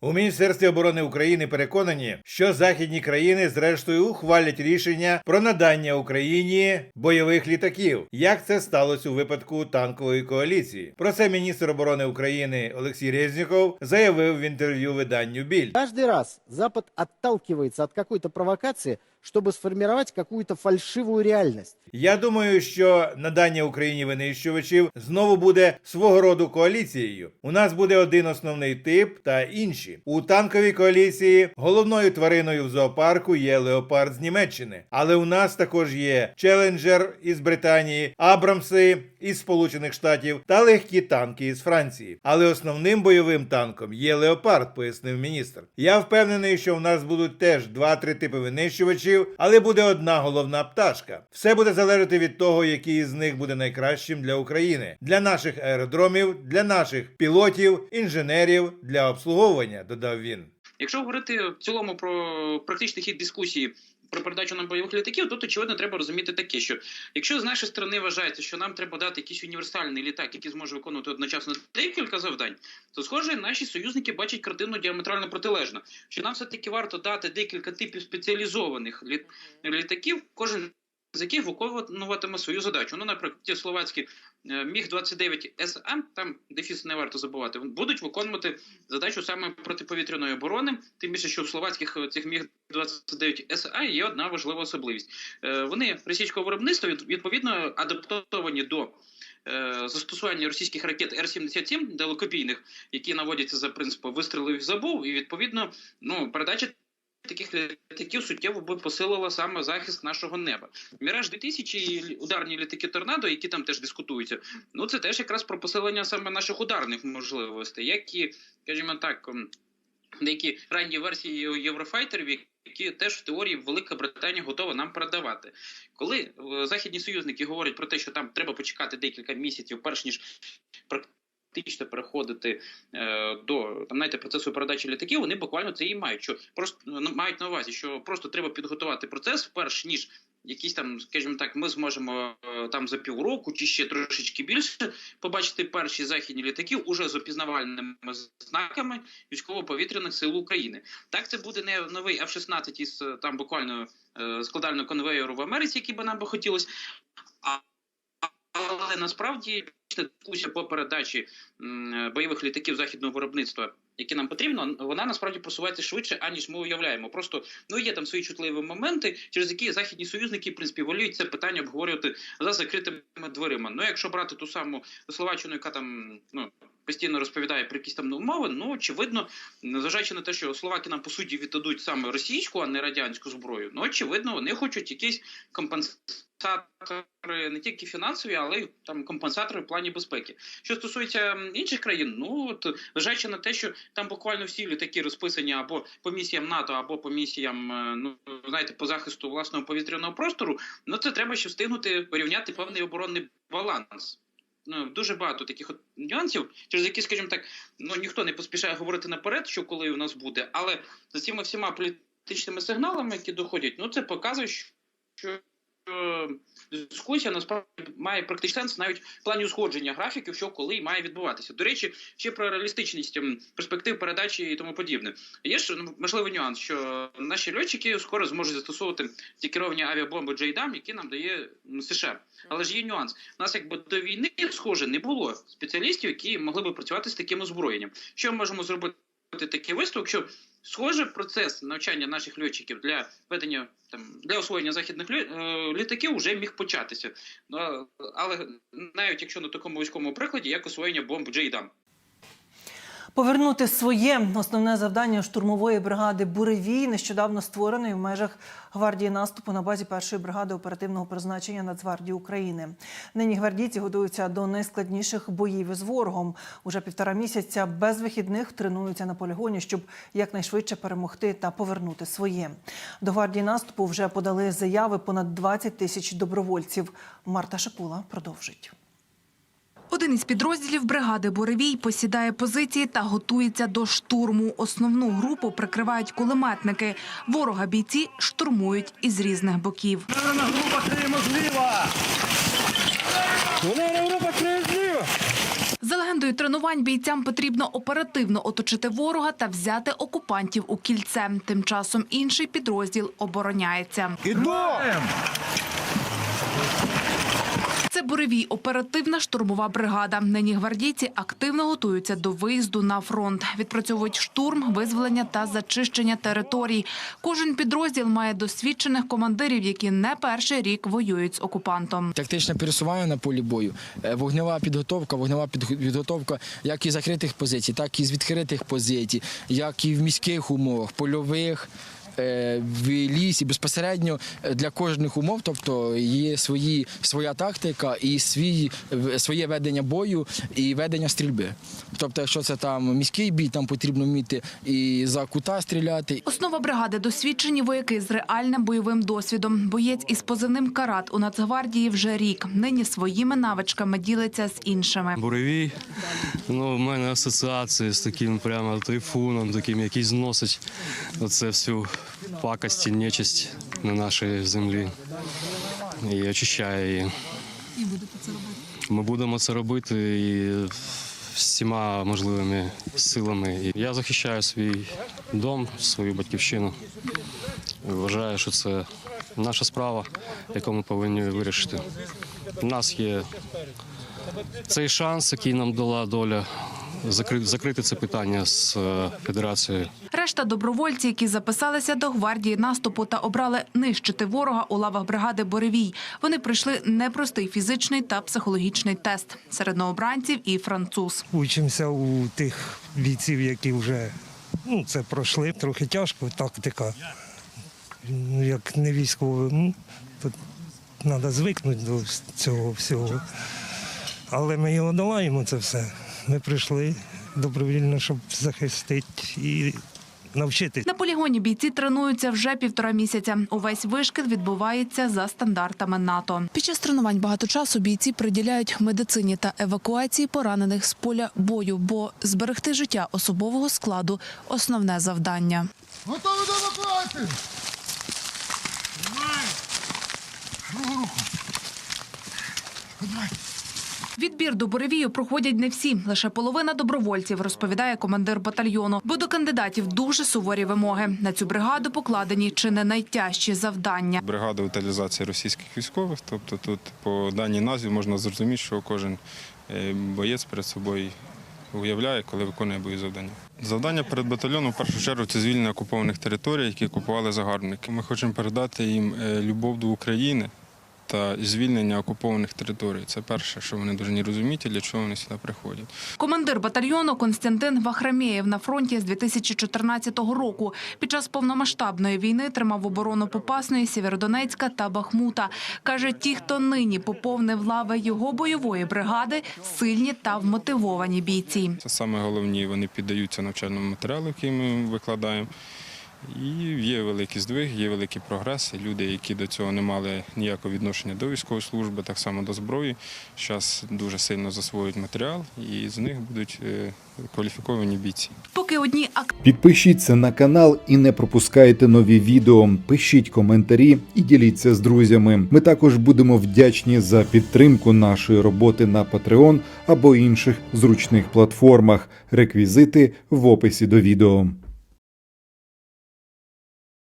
У Міністерстві оборони України переконані, що західні країни зрештою ухвалять рішення про надання Україні бойових літаків, як це сталося у випадку танкової коаліції. Про це міністр оборони України Олексій Резніков заявив в інтерв'ю виданню Біль. Кожен раз Запад отталкивается от какой-то провокации, чтобы сформировать какую-то фальшивую реальность. Я думаю, що надання Україні винищувачів знову буде свого роду коаліцією. У нас буде один основний тип та інші. У танковій коаліції головною твариною в зоопарку є леопард з Німеччини, але у нас також є Челенджер із Британії, Абрамси із Сполучених Штатів та легкі танки із Франції. Але основним бойовим танком є леопард, пояснив міністр. Я впевнений, що в нас будуть теж два-три типи винищувачів, але буде одна головна пташка. Все буде залежати від того, який із них буде найкращим для України, для наших аеродромів, для наших пілотів, інженерів, для обслуговування, додав він. Якщо говорити в цілому про практичний хід дискусії про передачу нам бойових літаків, тут очевидно треба розуміти таке, що якщо з нашої сторони вважається, що нам треба дати якийсь універсальний літак, який зможе виконувати одночасно декілька завдань, то схоже, наші союзники бачать картину діаметрально протилежно. Що нам все таки варто дати декілька типів спеціалізованих літ... літаків, кожен з яких виконуватиме свою задачу. Ну, наприклад, ті словацькі е, міг 29 СА, там дефіс не варто забувати, будуть виконувати задачу саме протиповітряної оборони. Тим більше, що в словацьких е, цих міг 29 СА є одна важлива особливість. Е, Вони російського виробництва відповідно адаптовані до застосування російських ракет Р-77 далекобійних, які наводяться за принципом вистрілив забув, і відповідно ну передача. Таких літаків суттєво би посилила саме захист нашого неба. Міраж 2000 і ударні літаки торнадо, які там теж дискутуються. Ну це теж якраз про посилення саме наших ударних можливостей, як і, скажімо так, деякі ранні версії єврофайтерів, які теж в теорії Велика Британія готова нам передавати. Коли е, західні союзники говорять про те, що там треба почекати декілька місяців, перш ніж практично переходити е, до там, знаєте, процесу передачі літаків, вони буквально це і мають. Що просто ну, мають на увазі, що просто треба підготувати процес, перш ніж якісь там, скажімо так, ми зможемо е, там за півроку чи ще трошечки більше побачити перші західні літаки уже з опізнавальними знаками військово-повітряних сил України. Так це буде не новий F-16 із е, там буквально складального конвеєру в Америці, який би нам би хотілося. Але насправді дискусія по передачі бойових літаків західного виробництва, які нам потрібно, вона насправді просувається швидше, аніж ми уявляємо. Просто ну є там свої чутливі моменти, через які західні союзники в принципі воліють це питання обговорювати за закритими дверима. Ну якщо брати ту саму Словаччину, яка там ну. Постійно розповідає про якісь там умови, ну очевидно, незважаючи на те, що словаки нам по суті віддадуть саме російську, а не радянську зброю. Ну очевидно, вони хочуть якісь компенсатори не тільки фінансові, але й там компенсатори в плані безпеки. Що стосується інших країн, ну от зважаючи на те, що там буквально всі літаки розписані або по місіям НАТО, або по місіям, е, ну знаєте, по захисту власного повітряного простору, ну це треба ще встигнути порівняти певний оборонний баланс. Ну, дуже багато таких от нюансів, через які, скажімо так, ну ніхто не поспішає говорити наперед, що коли у нас буде, але за цими всіма політичними сигналами, які доходять, ну це показує, що що дискусія насправді має практичний сенс навіть в плані узгодження графіків, що коли має відбуватися. До речі, ще про реалістичність перспектив передачі і тому подібне. Є ж ну, можливий нюанс, що наші льотчики скоро зможуть застосовувати ті керовані авіабомби JDAM, які нам дає США. Але ж є нюанс. У нас якби до війни, схоже, не було спеціалістів, які могли би працювати з таким озброєнням. Що ми можемо зробити такий висновок, що схоже процес навчання наших льотчиків для ведення там для освоєння західних е, літаків вже міг початися. Ну, але навіть якщо на такому військовому прикладі, як освоєння бомб JDAM. Повернути своє основне завдання штурмової бригади Буревій нещодавно створеної в межах гвардії наступу на базі першої бригади оперативного призначення Нацгвардії України. Нині гвардійці готуються до найскладніших боїв із ворогом. Уже півтора місяця без вихідних тренуються на полігоні, щоб якнайшвидше перемогти та повернути своє. До гвардії наступу вже подали заяви понад 20 тисяч добровольців. Марта Шакула продовжить. Один із підрозділів бригади Буревій посідає позиції та готується до штурму. Основну групу прикривають кулеметники. Ворога бійці штурмують із різних боків. За За легендою тренувань бійцям потрібно оперативно оточити ворога та взяти окупантів у кільце. Тим часом інший підрозділ обороняється. Це буревій оперативна штурмова бригада. Нині гвардійці активно готуються до виїзду на фронт. Відпрацьовують штурм, визволення та зачищення територій. Кожен підрозділ має досвідчених командирів, які не перший рік воюють з окупантом. Тактичне пересування на полі бою, е, вогнева підготовка, вогнева підг- підготовка як із закритих позицій, так і з відкритих позицій, як і в міських умовах, польових. Е, В лісі безпосередньо е, для кожних умов, тобто є свої, своя тактика і свій, своє ведення бою і ведення стрільби. Тобто, якщо це там міський бій, там потрібно вміти і за кута стріляти, Основа бригади досвідчені вояки з реальним бойовим досвідом. Боєць із позивним карат у Нацгвардії вже рік. Нині своїми навичками ділиться з іншими. Буревій. Ну, в мене асоціації з таким прямо тайфуном, таким, який зносить оце всю пакость і нечисть на нашій землі і очищає її. І будете це робити? Ми будемо це робити і всіма можливими силами. Я захищаю свій дом, свою батьківщину. І Вважаю, що це наша справа, яку ми повинні вирішити. У нас є цей шанс, який нам дала доля, закрити, закрити це питання з е, федерацією. Решта добровольці, які записалися до гвардії наступу та обрали нищити ворога у лавах бригади Боревій. Вони пройшли непростий фізичний та психологічний тест. Серед новобранців і француз. Учимося у тих бійців, які вже ну, це пройшли. Трохи тяжко, тактика. Ну, Як не військовий, ну, то треба звикнути до цього всього. Але ми його долаємо це все. Ми прийшли добровільно, щоб захистити і навчити. На полігоні бійці тренуються вже півтора місяця. Увесь вишкіл відбувається за стандартами НАТО. Під час тренувань багато часу бійці приділяють медицині та евакуації поранених з поля бою, бо зберегти життя особового складу основне завдання. Готові до евакуації! Відбір до буревію проходять не всі, лише половина добровольців, розповідає командир батальйону. Бо до кандидатів дуже суворі вимоги. На цю бригаду покладені чи не найтяжчі завдання. бригада утилізації російських військових. Тобто тут по даній назві можна зрозуміти, що кожен е, боєць перед собою уявляє, коли виконує бої завдання. Завдання перед батальйоном в першу чергу це звільнення окупованих територій, які окупували загарбники. Ми хочемо передати їм е, любов до України та звільнення окупованих територій. Це перше, що вони дуже повинні розуміти, для чого вони сюди приходять. Командир батальйону Константин Вахрамєєв на фронті з 2014 року. Під час повномасштабної війни тримав оборону Попасної, Сєвєродонецька та Бахмута. Каже, ті, хто нині поповнив лави його бойової бригади, сильні та вмотивовані бійці. Це саме головні. Вони піддаються навчальному матеріалу, який ми викладаємо. І є великий здвиг, є великий прогрес. І Люди, які до цього не мали ніякого відношення до військової служби, так само до зброї, зараз дуже сильно засвоюють матеріал, і з них будуть е, кваліфіковані бійці. Поки одні Підпишіться на канал і не пропускайте нові відео. Пишіть коментарі і діліться з друзями. Ми також будемо вдячні за підтримку нашої роботи на Patreon або інших зручних платформах. Реквізити в описі до відео.